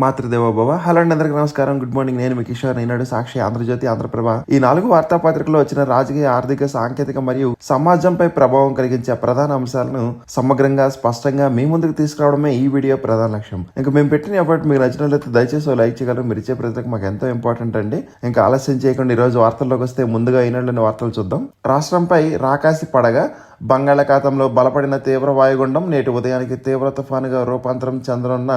Matrudevobhava hello అండి అందరికీ నమస్కారం. గుడ్ మార్నింగ్ నేను మీ కిషోర్ ఈనాడు సాక్షి ఆంధ్రజ్యోతి ఆంధ్రప్రభ. ఈ నాలుగు వార్తాపత్రికలో వచ్చిన రాజకీయ ఆర్థిక సాంకేతిక మరియు సమాజంపై ప్రభావం కలిగించే ప్రధాన అంశాలను సమగ్రంగా స్పష్టంగా మీ ముందుకు తీసుకురావడమే ఈ వీడియో ప్రధాన లక్ష్యం. ఇంకా మేము పెట్టిన ఎఫర్ట్ మీకు నచ్చినట్లయితే దయచేసి లైక్ చేయగలరు. మీరు ఇచ్చే ప్రతికి మాకు ఎంతో ఇంపార్టెంట్ అండి. ఇంకా ఆలస్యం చేయకుండా ఈ రోజు వార్తల్లోకి వస్తే ముందుగా ఈనాడులోని వార్తలు చూద్దాం. రాష్ట్రంపై రాకాసి పడగా. బంగాళాఖాతంలో బలపడిన తీవ్ర వాయుగుండం నేటి ఉదయానికి తీవ్ర తుఫానుగా రూపాంతరం చెందనున్న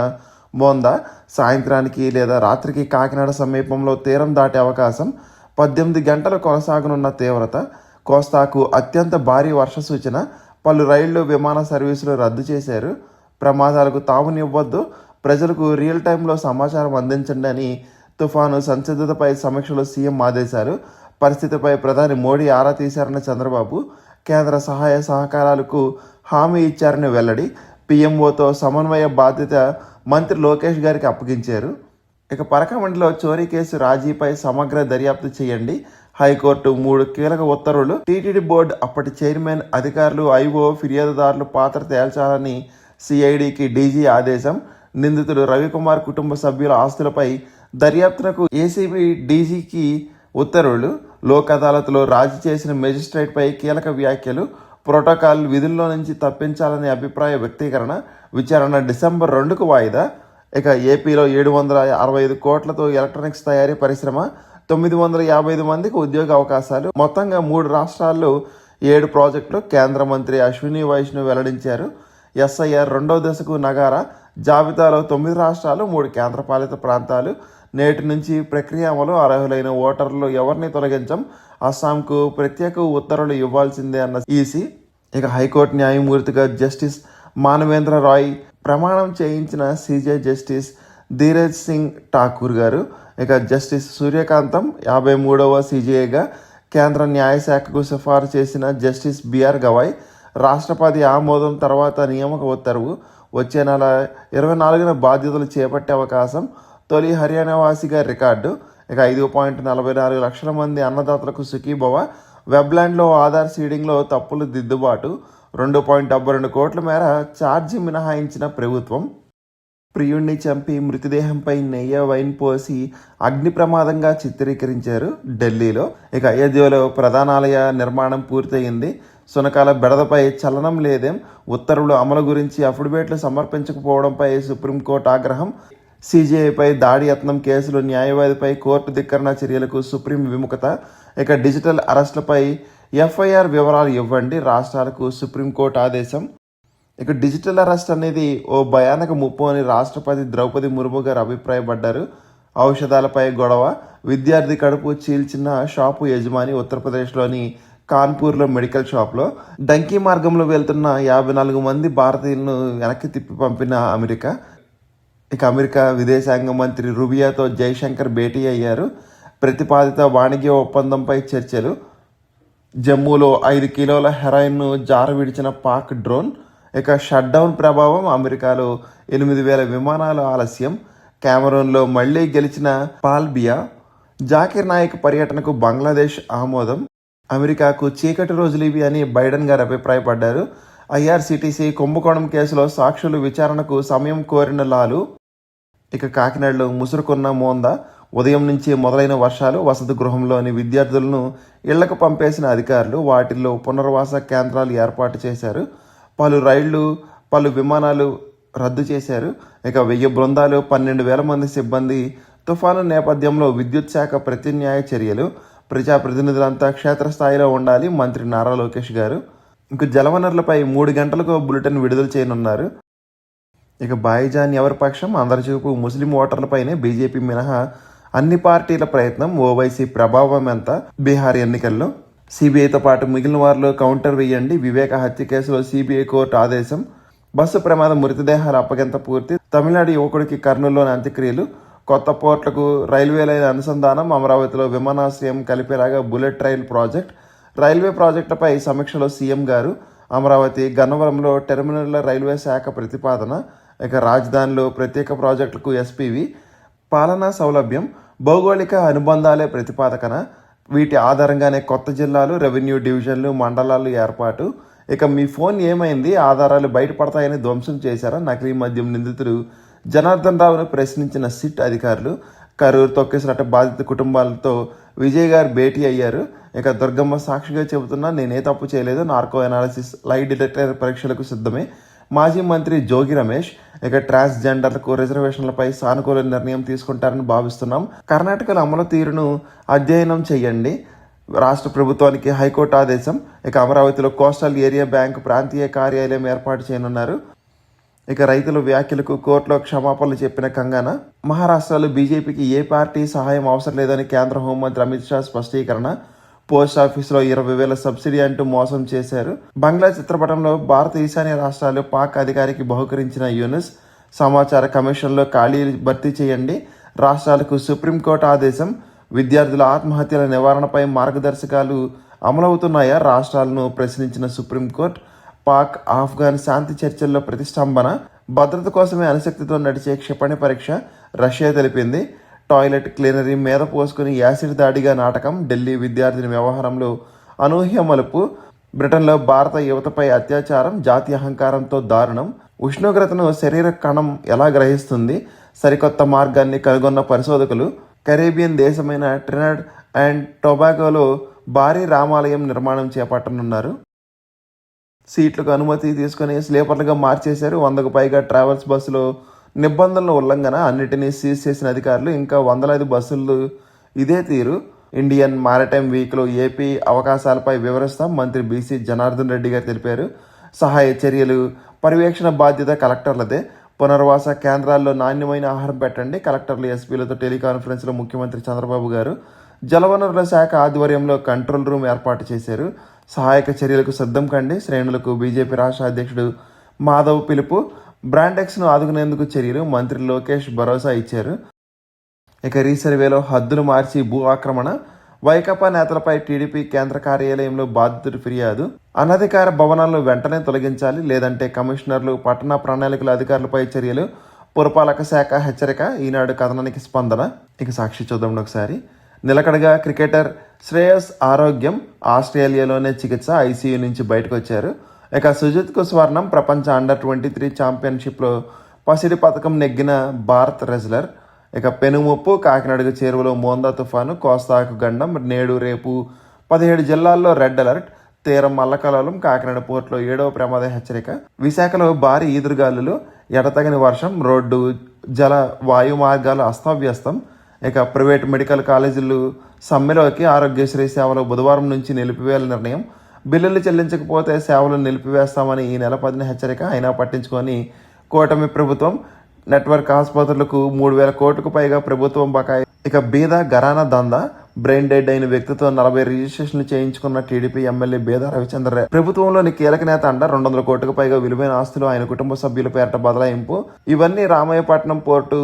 బోందా సాయంత్రానికి లేదా రాత్రికి కాకినాడ సమీపంలో తీరం దాటే అవకాశం పద్దెనిమిది గంటలు కొనసాగనున్న తీవ్రత కోస్తాకు అత్యంత భారీ వర్ష సూచన పలు రైళ్ళు విమాన సర్వీసులు రద్దు చేశారు. ప్రమాదాలకు తావునివ్వద్దు. ప్రజలకు రియల్ టైంలో సమాచారం అందించండి అని తుఫాను సంసిద్ధతపై సమీక్షలో సీఎం ఆదేశారు పరిస్థితిపై ప్రధాని మోడీ ఆరా తీశారని చంద్రబాబు కేంద్ర సహాయ సహకారాలకు హామీ ఇచ్చారని వెల్లడి. పీఎంఓతో సమన్వయ బాధ్యత మంత్రి లోకేష్ గారికి అప్పగించారు. ఇక పరకమండలో చోరీ కేసు రాజీపై సమగ్ర దర్యాప్తు చేయండి. హైకోర్టు మూడు కీలక ఉత్తర్వులు. టీటీడీ బోర్డు అప్పటి చైర్మన్ అధికారులు ఐఓ ఫిర్యాదుదారులు పాత్ర తేల్చాలని సిఐడికి డీజీ ఆదేశం. నిందితుడు రవికుమార్ కుటుంబ సభ్యుల ఆస్తులపై దర్యాప్తునకు ఏసీబీ డీజీకి ఉత్తర్వులు. లోక్ అదాలత్లో రాజీ చేసిన మెజిస్ట్రేట్పై కీలక వ్యాఖ్యలు. ప్రోటోకాల్ విధుల్లో నుంచి తప్పించాలనే అభిప్రాయ వ్యక్తీకరణ విచారణ డిసెంబర్ రెండుకు వాయిదా. ఇక ఏపీలో ఏడు వందల అరవై ఐదు కోట్లతో ఎలక్ట్రానిక్స్ తయారీ పరిశ్రమ తొమ్మిది వందల యాభై ఐదు మందికి ఉద్యోగ అవకాశాలు. మొత్తంగా మూడు రాష్ట్రాల్లో ఏడు ప్రాజెక్టులు కేంద్ర మంత్రి అశ్విని వైష్ణవ్ వెల్లడించారు. ఎస్ఐఆర్ రెండవ దశకు నగారా. జాబితాలో తొమ్మిది రాష్ట్రాలు మూడు కేంద్రపాలిత ప్రాంతాలు. నేటి నుంచి ప్రక్రియ అమలు అర్హులైన ఓటర్లు ఎవరిని తొలగించం? అస్సాంకు ప్రత్యేక ఉత్తర్వులు ఇవ్వాల్సిందే అన్న ఈసీ ఇక హైకోర్టు న్యాయమూర్తిగా జస్టిస్ మానవేంద్ర రాయ్ ప్రమాణం చేయించిన సీజే జస్టిస్ ధీరజ్ సింగ్ ఠాకూర్ గారు ఇక జస్టిస్ సూర్యకాంతం యాభై మూడవ సీజేగా కేంద్ర న్యాయశాఖకు సిఫారు చేసిన జస్టిస్ బిఆర్ గవాయ్ రాష్ట్రపతి ఆమోదం తర్వాత నియామక ఉత్తర్వు వచ్చే నెల ఇరవై నాలుగున బాధ్యతలు చేపట్టే అవకాశం తొలి హర్యానా వాసిగా రికార్డు ఇక ఐదు పాయింట్ నలభై నాలుగు లక్షల మంది అన్నదాతలకు సుఖీభవ. వెబ్లాండ్లో ఆధార్ సీడింగ్లో తప్పులు దిద్దుబాటు. రెండు పాయింట్ డెబ్బై రెండు కోట్ల మేర ఛార్జీ మినహాయించిన ప్రభుత్వం. ప్రియుణ్ణి చంపి మృతదేహంపై నెయ్యి వైన్ పోసి అగ్ని ప్రమాదంగా చిత్రీకరించారు ఢిల్లీలో. ఇక అయోధ్యలో ప్రధానాలయ నిర్మాణం పూర్తయింది. సునకాల బెడదపై చలనం లేదేం? ఉత్తర్వులు అమలు గురించి అఫిడవిట్లు సమర్పించకపోవడంపై సుప్రీంకోర్టు ఆగ్రహం. సీజేఐపై దాడి యత్నం కేసులు న్యాయవాదిపై కోర్టు ధిక్కరణ చర్యలకు సుప్రీం విముఖత. ఇక డిజిటల్ అరెస్టులపై ఎఫ్ఐఆర్ వివరాలు ఇవ్వండి రాష్ట్రాలకు సుప్రీంకోర్టు ఆదేశం. ఇక డిజిటల్ అరెస్ట్ అనేది ఓ భయానక ముప్పు అని రాష్ట్రపతి ద్రౌపది ముర్ము గారు అభిప్రాయపడ్డారు. ఔషధాలపై గొడవ విద్యార్థి కడుపు చీల్చిన షాపు యజమాని ఉత్తరప్రదేశ్లోని కాన్పూర్లో మెడికల్ షాప్లో డంకీ మార్గంలో వెళ్తున్న యాభై నాలుగు మంది భారతీయులను వెనక్కి తిప్పి పంపిన అమెరికా. ఇక అమెరికా విదేశాంగ మంత్రి రుబియాతో జైశంకర్ భేటీ అయ్యారు. ప్రతిపాదిత వాణిజ్య ఒప్పందంపై చర్చలు. జమ్మూలో ఐదు కిలోల హెరాయిన్ను జార విడిచిన పాక్ డ్రోన్. ఇక షట్డౌన్ ప్రభావం అమెరికాలో ఎనిమిది వేల విమానాల ఆలస్యం. కెమెరూన్లో మళ్ళీ గెలిచిన పాల్బియా జాకిర్ నాయక్ పర్యటనకు బంగ్లాదేశ్ ఆమోదం. అమెరికాకు చీకటి రోజులు ఇవి అని బైడెన్ గారు అభిప్రాయపడ్డారు. ఐఆర్సీటీసీ కుంభకోణం కేసులో సాక్షులు విచారణకు సమయం కోరిన లాలు ఇక కాకినాడలో ముసురుకున్న మోంద ఉదయం నుంచి మొదలైన వర్షాలు వసతి గృహంలోని విద్యార్థులను ఇళ్ళకు పంపేసిన అధికారులు వాటిల్లో పునర్వాస కేంద్రాలు ఏర్పాటు చేశారు. పలు రైళ్ళు పలు విమానాలు రద్దు చేశారు. ఇక వెయ్యి బృందాలు పన్నెండు వేల మంది సిబ్బంది తుఫాను నేపథ్యంలో విద్యుత్ శాఖ ప్రత్యామ్నాయ చర్యలు. ప్రజాప్రతినిధులంతా క్షేత్రస్థాయిలో ఉండాలి మంత్రి నారా లోకేష్ గారు. ఇంక జలవనరులపై మూడు గంటలకు బులెటిన్ విడుదల చేయనున్నారు. ఇక బాయిజాన్ ఎవరి పక్షం? అందరి చూపు ముస్లిం ఓటర్లపైనే బీజేపీ మినహా అన్ని పార్టీల ప్రయత్నం. ఓవైసీ ప్రభావం ఎంత? బీహార్ ఎన్నికల్లో సిబిఐతో పాటు మిగిలిన వారిలో కౌంటర్ వేయండి. వివేక హత్య కేసులో సిబిఐ కోర్టు ఆదేశం. బస్సు ప్రమాదం మృతదేహాల అప్పగింత పూర్తి. తమిళనాడు యువకుడికి కర్నూలులోని అంత్యక్రియలు. కొత్త పోర్ట్లకు రైల్వే లైన్ అనుసంధానం. అమరావతిలో విమానాశ్రయం కలిపేలాగా బుల్లెట్ రైల్ ప్రాజెక్ట్. రైల్వే ప్రాజెక్టులపై సమీక్షలో సీఎం గారు. అమరావతి గన్నవరంలో టెర్మినల్ రైల్వే శాఖ ప్రతిపాదన. ఇక రాజధానిలో ప్రత్యేక ప్రాజెక్టులకు ఎస్పీవి పాలనా సౌలభ్యం భౌగోళిక అనుబంధాలే ప్రతిపాదకన. వీటి ఆధారంగానే కొత్త జిల్లాలు రెవెన్యూ డివిజన్లు మండలాలు ఏర్పాటు. ఇక మీ ఫోన్ ఏమైంది? ఆధారాలు బయటపడతాయని ధ్వంసం చేశారా నకిలీ మద్యం నిందితుడు? జనార్దన్ రావును ప్రశ్నించిన సిట్ అధికారులు కరూరు తొక్కేసినట్టు బాధిత కుటుంబాలతో విజయ్ గారు భేటీ అయ్యారు. ఇక దుర్గమ్మ సాక్షిగా చెబుతున్నా నేనే తప్పు చేయలేదు నార్కో అనాలిసిస్ లై డిటెక్టర్ పరీక్షలకు సిద్ధమే. మాజీ మంత్రి జోగి రమేష్ ఇక ట్రాన్స్జెండర్లకు రిజర్వేషన్లపై సానుకూల నిర్ణయం తీసుకుంటారని భావిస్తున్నాం. కర్ణాటకలో అమలు తీరును అధ్యయనం చేయండి. రాష్ట్ర ప్రభుత్వానికి హైకోర్టు ఆదేశం. ఇక అమరావతిలో కోస్టల్ ఏరియా బ్యాంక్ ప్రాంతీయ కార్యాలయం ఏర్పాటు చేయనున్నారు. ఇక రైతుల వ్యాఖ్యలకు కోర్టులో క్షమాపణలు చెప్పిన కంగనా మహారాష్ట్రలో బీజేపీకి ఏ పార్టీ సహాయం అవసరం లేదని కేంద్ర హోంమంత్రి అమిత్ షా స్పష్టీకరణ పోస్ట్ ఆఫీస్లో ఇరవై వేల సబ్సిడీ అంటూ మోసం చేశారు. బంగ్లా చిత్రపటంలో భారత ఈశాన్య రాష్ట్రాలు పాక్ అధికారికి బహుకరించిన యూనిస్ సమాచార కమిషన్లో ఖాళీలు భర్తీ చేయండి. రాష్ట్రాలకు సుప్రీంకోర్టు ఆదేశం విద్యార్థుల ఆత్మహత్యల నివారణపై మార్గదర్శకాలు అమలవుతున్నాయా? రాష్ట్రాలను ప్రశ్నించిన సుప్రీంకోర్టు పాక్ ఆఫ్ఘన్ శాంతి చర్చల్లో ప్రతిష్టంభన భద్రత కోసమే అనుశక్తితో నడిచే క్షిపణి పరీక్ష రష్యా తెలిపింది. టాయిలెట్ క్లీనరీ మీద పోసుకుని యాసిడ్ దాడిగా నాటకం ఢిల్లీ విద్యార్థిని వ్యవహారంలో అనూహ్య మలుపు. బ్రిటన్లో భారత యువతపై అత్యాచారం జాతి అహంకారంతో దారుణం. ఉష్ణోగ్రతను శరీర కణం ఎలా గ్రహిస్తుంది? సరికొత్త మార్గాన్ని కనుగొన్న పరిశోధకులు కరేబియన్ దేశమైన ట్రినాడ్ అండ్ టొబాగోలో భారీ రామాలయం నిర్మాణం చేపట్టనున్నారు. సీట్లకు అనుమతి తీసుకొని స్లీపర్లుగా మార్చేశారు. వందకు పైగా ట్రావెల్స్ బస్సులో నిబంధనల ఉల్లంఘన అన్నిటినీ సీజ్ చేసిన అధికారులు ఇంకా వందలాది బస్సులు ఇదే తీరు. ఇండియన్ మారిటైమ్ వీక్లో ఏపీ అవకాశాలపై వివరిస్తాం మంత్రి బీసీ జనార్దన్ రెడ్డి గారు తెలిపారు. సహాయ చర్యలు పర్యవేక్షణ బాధ్యత కలెక్టర్లదే. పునర్వాస కేంద్రాల్లో నాణ్యమైన ఆహారం పెట్టండి కలెక్టర్లు ఎస్పీలతో టెలికాన్ఫరెన్స్లో ముఖ్యమంత్రి చంద్రబాబు గారు జలవనరుల శాఖ ఆధ్వర్యంలో కంట్రోల్ రూమ్ ఏర్పాటు చేశారు. సహాయక చర్యలకు సిద్ధం కండి శ్రేణులకు బీజేపీ రాష్ట్ర అధ్యక్షుడు మాధవ్ పిలుపు. బ్రాండెక్స్ను ఆదుకునేందుకు చర్యలు మంత్రి లోకేష్ భరోసా ఇచ్చారు. ఇక రీసర్వేలో హద్దులు మార్చి భూ ఆక్రమణ వైకాపా నేతలపై టీడీపీ కేంద్ర కార్యాలయంలో బాధితుడి ఫిర్యాదు అనధికార భవనాలను వెంటనే తొలగించాలి లేదంటే కమిషనర్లు పట్టణ ప్రణాళికల అధికారులపై చర్యలు పురపాలక శాఖ హెచ్చరిక ఈనాడు కథనానికి స్పందన. ఇక సాక్షి చూద్దాం ఒకసారి. నిలకడగా క్రికెటర్ శ్రేయస్ ఆరోగ్యం ఆస్ట్రేలియాలోనే చికిత్స ఐసీయూ నుంచి బయటకు వచ్చారు. ఇక సుజిత్కు స్వర్ణం ప్రపంచ అండర్ ట్వంటీ త్రీ ఛాంపియన్షిప్లో పసిడి పథకం నెగ్గిన భారత్ రెజ్లర్. ఇక పెనుముప్పు కాకినాడకు చేరువలో మోందా తుఫాను కోస్తాకు గండం నేడు రేపు పదిహేడు జిల్లాల్లో రెడ్ అలర్ట్. తీరం అల్లకలలం కాకినాడ పోర్టులో ఏడవ ప్రమాద హెచ్చరిక. విశాఖలో భారీ ఈదురుగాలులు ఎడతగని వర్షం రోడ్డు జల వాయు మార్గాలు అస్తవ్యస్తం. ఇక ప్రైవేట్ మెడికల్ కాలేజీలు సమ్మెలోకి ఆరోగ్యశ్రీ సేవలు బుధవారం నుంచి నిలిపివేయాల నిర్ణయం. బిల్లులు చెల్లించకపోతే సేవలు నిలిపివేస్తామని ఈ నెల పదిన హెచ్చరిక అయినా పట్టించుకొని కూటమి ప్రభుత్వం నెట్వర్క్ ఆసుపత్రులకు మూడు వేల కోట్లకు పైగా ప్రభుత్వం బకాయి ఇక బీద గరాన దందా బ్రెయిన్ డెడ్ అయిన వ్యక్తితో నలభై రిజిస్ట్రేషన్లు చేయించుకున్న టీడీపీ ఎమ్మెల్యే బేద రవిచంద్ర ప్రభుత్వంలోని కీలక నేత అండ రెండు వందల కోట్లకు పైగా విలువైన ఆస్తులు ఆయన కుటుంబ సభ్యుల పేరట బదలాయింపు. ఇవన్నీ రామాయపట్నం పోర్టు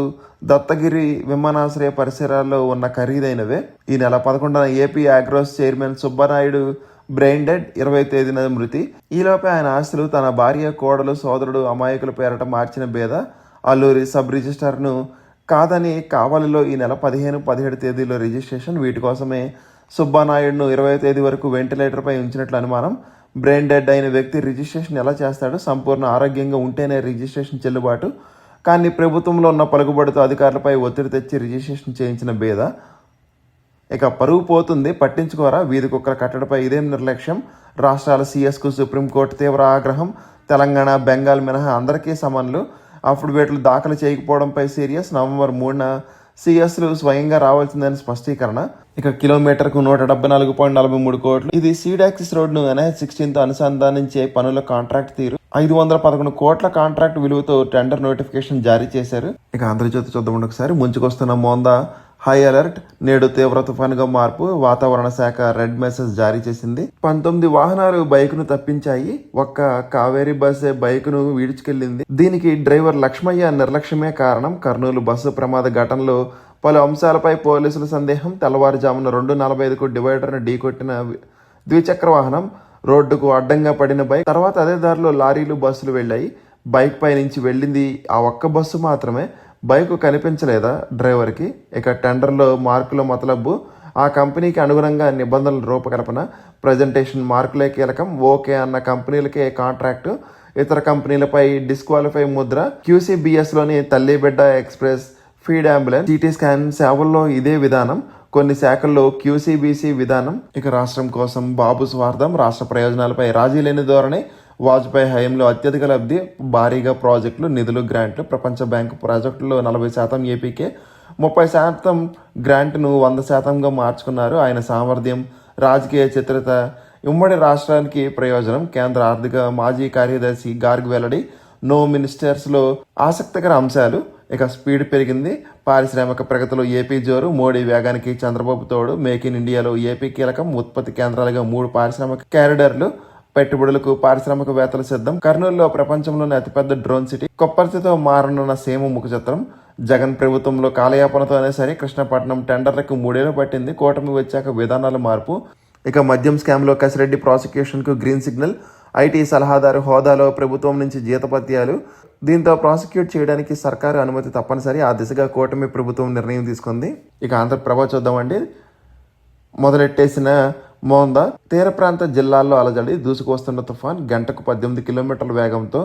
దత్తగిరి విమానాశ్రయ పరిసరాల్లో ఉన్న ఖరీదైనవే. ఈ నెల పదకొండున AP Agros chairman Subbanaidu brain dead ఇరవై తేదీన మృతి. ఈలోపే ఆయన ఆస్తులు తన భార్య కోడలు సోదరుడు అమాయకుల పేరట మార్చిన బేద. అల్లూరి సబ్ రిజిస్టార్ను కాదని కావలిలో ఈ నెల పదిహేను పదిహేడు తేదీలో రిజిస్ట్రేషన్ వీటి కోసమే సుబ్బానాయుడును ఇరవై తేదీ వరకు వెంటిలేటర్పై ఉంచినట్లు అనుమానం. బ్రెయిన్ డెడ్ అయిన వ్యక్తి రిజిస్ట్రేషన్ ఎలా చేస్తాడు? సంపూర్ణ ఆరోగ్యంగా ఉంటేనే రిజిస్ట్రేషన్ చెల్లుబాటు. కానీ ప్రభుత్వంలో ఉన్న పలుకుబడితో అధికారులపై ఒత్తిడి తెచ్చి రిజిస్ట్రేషన్ చేయించిన బేద. ఇక పరువు పోతుంది. పట్టించుకోరా. వీధి కుక్కల కట్టడిపై ఇదేం నిర్లక్ష్యం. రాష్ట్రాల సీఎస్కు సుప్రీంకోర్టు తీవ్ర ఆగ్రహం. తెలంగాణ బెంగాల్ మినహా అందరికీ సమన్లు. అఫిడవిట్లు దాఖలు చేయకపోవడంపై సీరియస్. నవంబర్ మూడున సిఎస్లు స్వయంగా రావాల్సిందని స్పష్టీకరణ. ఇక కిలోమీటర్కు నూట డెబ్బై నాలుగు పాయింట్ నలభై మూడు కోట్లు. ఇది సీడాక్సిస్ రోడ్ను ఎన్హెచ్ సిక్స్టీన్తో అనుసంధానించే పనుల కాంట్రాక్ట్ తీరు. ఐదు వందల పదకొండు కోట్ల కాంట్రాక్ట్ విలువతో టెండర్ నోటిఫికేషన్ జారీ చేశారు. ఇక ఆంధ్రజ్యోతి చూద్దాం ఒకసారి. ముంచుకొస్తున్న మోందా హై అలర్ట్ నేడు తీవ్ర తుఫానుగా మార్పు వాతావరణ శాఖ రెడ్ మెసేజ్ జారీ చేసింది. పంతొమ్మిది వాహనాలు బైక్ను తప్పించాయి. ఒక్క కావేరీ బస్సే బైక్ను వీడ్చుకెళ్ళింది దీనికి డ్రైవర్ లక్ష్మయ్య నిర్లక్ష్యమే కారణం. కర్నూలు బస్సు ప్రమాద ఘటనలో పలు అంశాలపై పోలీసుల సందేహం. తెల్లవారుజామున రెండు నలభై ఐదుకు డివైడర్ను ఢీకొట్టిన ద్విచక్ర వాహనం రోడ్డుకు అడ్డంగా పడిన బైక్ తర్వాత అదే దారిలో లారీలు బస్సులు వెళ్ళాయి. బైక్ పై నుంచి వెళ్ళింది ఆ ఒక్క బస్సు మాత్రమే. బైకు కనిపించలేదా డ్రైవర్కి? ఇక టెండర్లో మార్కుల మతలబ్బు ఆ కంపెనీకి అనుగుణంగా నిబంధనల రూపకల్పన ప్రజెంటేషన్ మార్కులే కీలకం. ఓకే అన్న కంపెనీలకే కాంట్రాక్టు. ఇతర కంపెనీలపై డిస్క్వాలిఫై ముద్ర. క్యూసీబీఎస్లోని తల్లిబిడ్డ express feed ambulance. CT scan సేవల్లో ఇదే విధానం. కొన్ని శాఖల్లో క్యూసీబీసీ విధానం. ఇక రాష్ట్రం కోసం బాబు స్వార్థం రాష్ట్ర ప్రయోజనాలపై రాజీ లేని ధోరణి. వాజ్పేయి హయాంలో అత్యధిక లబ్ధి భారీగా ప్రాజెక్టులు నిధులు గ్రాంట్లు ప్రపంచ బ్యాంకు ప్రాజెక్టులో నలభై శాతం ఏపీకే ముప్పై శాతం గ్రాంట్ను వంద శాతంగా మార్చుకున్నారు ఆయన సామర్థ్యం. రాజకీయ చిత్రత ఉమ్మడి రాష్ట్రానికి ప్రయోజనం. కేంద్ర ఆర్థిక మాజీ కార్యదర్శి గార్గ్ వెల్లడి నో మినిస్టర్స్లో ఆసక్తికర అంశాలు. ఇక స్పీడ్ పెరిగింది. పారిశ్రామిక ప్రగతిలో ఏపీ జోరు. మోడీ వేగానికి చంద్రబాబు తోడు. మేక్ ఇన్ ఇండియాలో ఏపీ కీలకం. ఉత్పత్తి కేంద్రాలుగా మూడు పారిశ్రామిక క్యారిడర్లు. పెట్టుబడులకు పారిశ్రామికవేత్తలు సిద్ధం. కర్నూలులో ప్రపంచంలోనే అతిపెద్ద డ్రోన్ సిటీ. కొప్పర్తితో మారనున్న సేము ముఖ చిత్రం జగన్ ప్రభుత్వంలో కాలయాపనతోనే సరే కృష్ణపట్నం టెండర్లకు మూడేళ్ళు పట్టింది. కూటమి వచ్చాక విధానాల మార్పు. ఇక మద్యం స్కామ్లో కసిరెడ్డి ప్రాసిక్యూషన్కు గ్రీన్ సిగ్నల్. ఐటీ సలహాదారు హోదాలో ప్రభుత్వం నుంచి జీతపత్యాలు. దీంతో ప్రాసిక్యూట్ చేయడానికి సర్కారు అనుమతి తప్పనిసరి. ఆ దిశగా కూటమి ప్రభుత్వం నిర్ణయం తీసుకుంది. ఇక ఆంధ్రప్రభ చూద్దామండి. మొదలెట్టేసిన మోంద తీర ప్రాంత జిల్లాల్లో అలజడి దూసుకొస్తున్న తుఫాన్ గంటకు పద్దెనిమిది కిలోమీటర్ల వేగంతో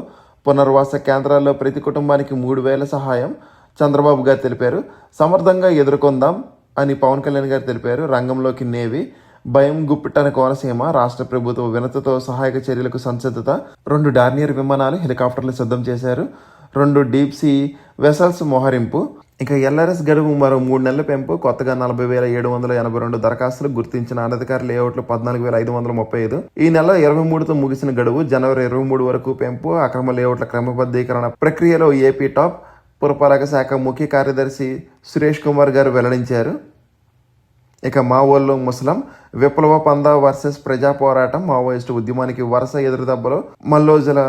పునర్వాస కేంద్రాల్లో ప్రతి కుటుంబానికి మూడు వేల సహాయం చంద్రబాబు గారు తెలిపారు. సమర్థంగా ఎదుర్కొందాం అని పవన్ కళ్యాణ్ గారు తెలిపారు. రంగంలోకి నేవి భయం గుప్పిట్టని కోనసీమ రాష్ట్ర ప్రభుత్వ వినతితో సహాయక చర్యలకు సంసిద్ధత రెండు డార్నియర్ విమానాలు హెలికాప్టర్లు సిద్ధం చేశారు. రెండు డీప్ సీ వెసల్స్ మోహరింపు ఇక ఎల్ఆర్ఎస్ గడువు మరో మూడు నెలల పెంపు కొత్తగా నలభై వేల ఏడు వందల ఎనభై రెండు దరఖాస్తులు గుర్తించిన అనధికార లేఅవుట్లు పద్నాలుగు వేల ఐదు వందల ముప్పై ఐదు. ఈ నెల ఇరవై మూడుతో ముగిసిన గడువు జనవరి ఇరవై మూడు వరకు పెంపు అక్రమ లేఅవుట్ల క్రమబద్ధీకరణ ప్రక్రియలో ఏపీ టాప్ పురపాలక శాఖ ముఖ్య కార్యదర్శి సురేష్ కుమార్ గారు వెల్లడించారు. ఇక మావోల్లో ముస్లిం విప్లవ పందా వర్సెస్ ప్రజా పోరాటం మావోయిస్టు ఉద్యమానికి వరుస ఎదురుదెబ్బలు మల్లోజుల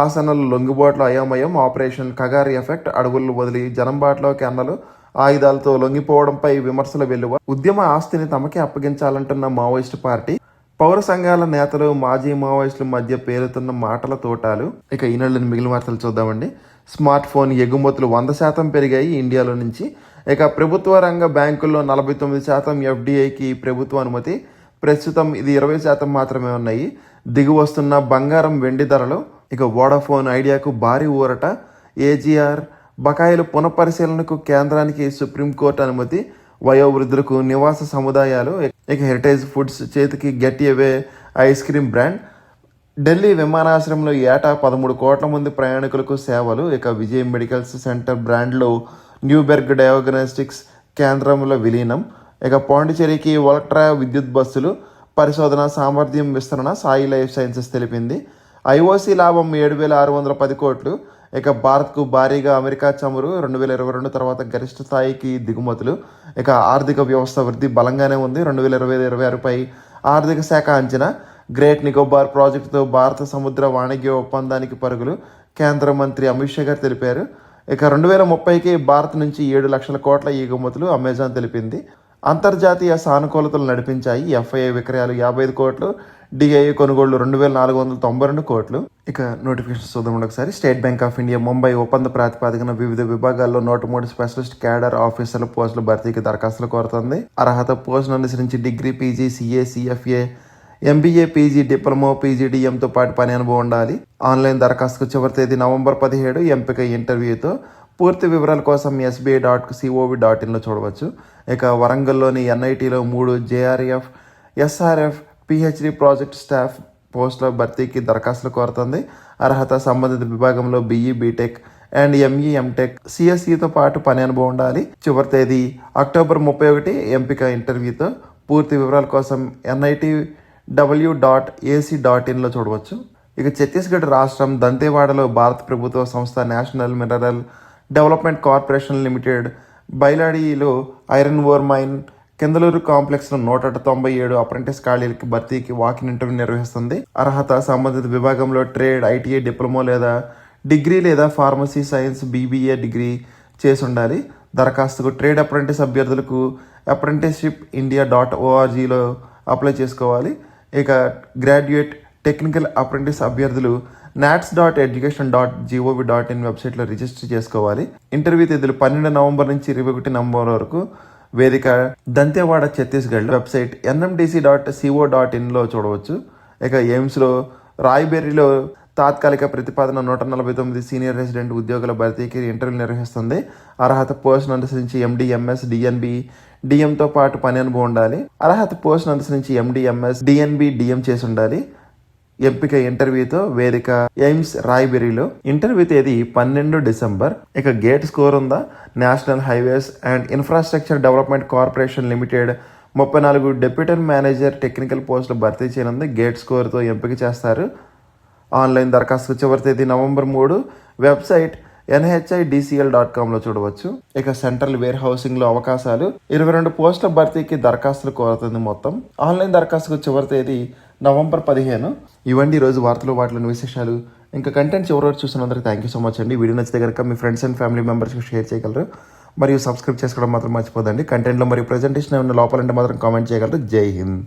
ఆసనలు లొంగిబాట్లు అయోమయం. ఆపరేషన్ కగారి ఎఫెక్ట్ అడవులు వదిలి జనంబాట్లోకి అన్నలు ఆయుధాలతో లొంగిపోవడంపై విమర్శలు వెలువ ఉద్యమ ఆస్తిని తమకే అప్పగించాలంటున్న మావోయిస్టు పార్టీ పౌర సంఘాల నేతలు మాజీ మావోయిస్టుల మధ్య పేరుతున్న మాటల తోటాలు. ఇక ఈనాళ్ళని మిగిలిన వార్తలు చూద్దామండి. స్మార్ట్ ఫోన్ ఎగుమతులు వంద శాతం పెరిగాయి ఇండియాలో నుంచి. ఇక ప్రభుత్వ రంగ బ్యాంకుల్లో నలభై తొమ్మిది శాతం ఎఫ్డిఐకి ప్రభుత్వ అనుమతి. ప్రస్తుతం ఇది ఇరవై శాతం మాత్రమే ఉన్నాయి. దిగువస్తున్న బంగారం వెండి ధరలు ఇక వోడాఫోన్ ఐడియాకు భారీ ఊరట. ఏజీఆర్ బకాయిలు పునఃపరిశీలనకు కేంద్రానికి సుప్రీంకోర్టు అనుమతి. వయోవృద్ధులకు నివాస సముదాయాలు. ఇక హెరిటేజ్ ఫుడ్స్ చేతికి get away ice cream brand. Delhi విమానాశ్రయంలో ఏటా పదమూడు కోట్ల మంది ప్రయాణికులకు సేవలు. ఇక విజయ్ మెడికల్స్ సెంటర్ బ్రాండ్లో న్యూబెర్గ్ డయాగ్నోస్టిక్స్ కేంద్రంలో విలీనం. ఇక పాండిచేరికి ఒల్ట్రా విద్యుత్ బస్సులు. పరిశోధన సామర్థ్యం విస్తరణ సాయి లైఫ్ సైన్సెస్ తెలిపింది. ఐఓసీ లాభం ఏడు వేల ఆరు వందల పది కోట్లు. ఇక భారత్కు భారీగా అమెరికా చమురు రెండు వేల ఇరవై రెండు తర్వాత గరిష్ట స్థాయికి దిగుమతులు. ఇక ఆర్థిక వ్యవస్థ వృద్ధి బలంగానే ఉంది. రెండు వేల ఇరవై ఇరవై ఆరుపై ఆర్థిక శాఖ అంచనా. గ్రేట్ నికోబార్ ప్రాజెక్టుతో భారత సముద్ర వాణిజ్య ఒప్పందానికి పరుగులు కేంద్ర మంత్రి అమిత్ షా గారు తెలిపారు. ఇక రెండు వేల ముప్పైకి భారత్ నుంచి ఏడు లక్షల కోట్ల ఎగుమతులు అమెజాన్ తెలిపింది. అంతర్జాతీయ సానుకూలతలు నడిపించాయి. ఎఫ్ఐఐ విక్రయాలు యాభై ఐదు కోట్లు డిఐఏ కొనుగోళ్ళు రెండు వేల నాలుగు వందల తొంభై రెండు కోట్లు. ఇక నోటిఫికేషన్ చూద్దాం ఒకసారి. State Bank of India Mumbai ఒప్పంద ప్రాతిపదికన వివిధ విభాగాల్లో నూట మూడు స్పెషలిస్ట్ క్యాడర్ ఆఫీసర్ల పోస్టుల భర్తీకి దరఖాస్తులు కోరుతుంది. అర్హత పోస్టును అనుసరించి degree PG CA CFA MBA PG diploma పీజీడీఎంతో పాటు పని అనుభవం ఉండాలి. ఆన్లైన్ దరఖాస్తుకు చివరి తేదీ నవంబర్ పదిహేడు. ఎంపిక ఇంటర్వ్యూతో పూర్తి వివరాల కోసం ఎస్బీఐ డాట్ సిఓవి డాట్ ఇన్లో చూడవచ్చు. ఇక వరంగల్లోని ఎన్ఐటీలో మూడు JRF SRF PhD project staff పోస్టుల భర్తీకి దరఖాస్తులు కోరుతుంది. అర్హత సంబంధిత విభాగంలో BE BTech and ME MTech సిఎస్ఈతో పాటు పని అనుభవం ఉండాలి. చివరి తేదీ అక్టోబర్ ముప్పై ఒకటి ఎంపిక ఇంటర్వ్యూతో పూర్తి వివరాల కోసం NIT W dot AC dot ఇన్లో చూడవచ్చు. ఇక ఛత్తీస్గఢ్ రాష్ట్రం దంతేవాడలో భారత ప్రభుత్వ సంస్థ National Mineral Development Corporation Limited బైలాడీలో iron ore mine Kirandul కాంప్లెక్స్లో నూట తొంభై ఏడు అప్రెంటిస్ ఖాళీలకి భర్తీకి వాకిన్ ఇంటర్వ్యూ నిర్వహిస్తుంది. అర్హత సంబంధిత విభాగంలో ట్రేడ్ ఐటీఐ డిప్లొమా లేదా డిగ్రీ లేదా ఫార్మసీ సైన్స్ బీబీఏ డిగ్రీ చేసి ఉండాలి దరఖాస్తుకు ట్రేడ్ అప్రెంటిస్ అభ్యర్థులకు అప్రెంటిస్షిప్ ఇండియా డాట్ ఓఆర్జీలో అప్లై చేసుకోవాలి. ఇక గ్రాడ్యుయేట్ టెక్నికల్ అప్రెంటిస్ అభ్యర్థులు NATS dot education dot GOV dot in వెబ్సైట్లో రిజిస్టర్ చేసుకోవాలి. ఇంటర్వ్యూ తేదీలు పన్నెండు నవంబర్ నుంచి ఇరవై ఒకటి నవంబర్ వరకు వేదిక Dantewada Chhattisgarh website NMDC dot CO dot ఇన్లో చూడవచ్చు. ఇక ఎయిమ్స్లో రాయ్బెర్రీలో తాత్కాలిక ప్రతిపాదన నూట నలభై తొమ్మిది సీనియర్ రెసిడెంట్ ఉద్యోగుల భర్తీకి ఇంటర్వ్యూ నిర్వహిస్తుంది. అర్హత పోస్ట్ అనుసరించి ఎండిఎంఎస్ డిఎన్బి డిఎంతో పాటు పని అనుభవం ఉండాలి. అర్హత పోస్ట్ అనుసరించి ఎండిఎంఎస్ డిఎన్బి డిఎం చేసి ఉండాలి. ఎంపిక ఇంటర్వ్యూతో వేదిక ఎయిమ్స్ రాయ్బెరీలో. ఇంటర్వ్యూ తేదీ పన్నెండు డిసెంబర్. ఇక గేట్ స్కోర్ ఉందా? National Highways and Infrastructure Development Corporation Limited ముప్పై నాలుగు డెప్యూటీ మేనేజర్ టెక్నికల్ పోస్టులు భర్తీ చేయనుంది. గేట్ స్కోర్తో ఎంపిక చేస్తారు. ఆన్లైన్ దరఖాస్తు చివరి తేదీ నవంబర్ మూడు. వెబ్సైట్ ఎన్హెచ్ఐ డిసిఎల్ డాట్ కామ్లో చూడవచ్చు. ఇక సెంట్రల్ వేర్ హౌసింగ్లో అవకాశాలు. ఇరవై రెండు పోస్టుల భర్తీకి దరఖాస్తులు కోరుతుంది మొత్తం. ఆన్లైన్ దరఖాస్తుకు చివరి తేదీ నవంబర్ పదిహేను. ఇవండి రోజు వార్తలు వాటిలోని విశేషాలు. ఇంకా కంటెంట్ చివరి వరకు చూసినందుకు థ్యాంక్ యూ సో మచ్ అండి. వీడియో నచ్చితే కనుక మీ ఫ్రెండ్స్ అండ్ ఫ్యామిలీ మెంబర్స్కి షేర్ చేయగలరు. మరియు సబ్స్క్రైబ్ చేసుకోవడం మాత్రం మర్చిపోదండి. కంటెంట్లో మరియు ప్రజెంటేషన్ ఏమైనా లోపాలంటే మాత్రం కామెంట్ చేయగలరు. జై హింద్.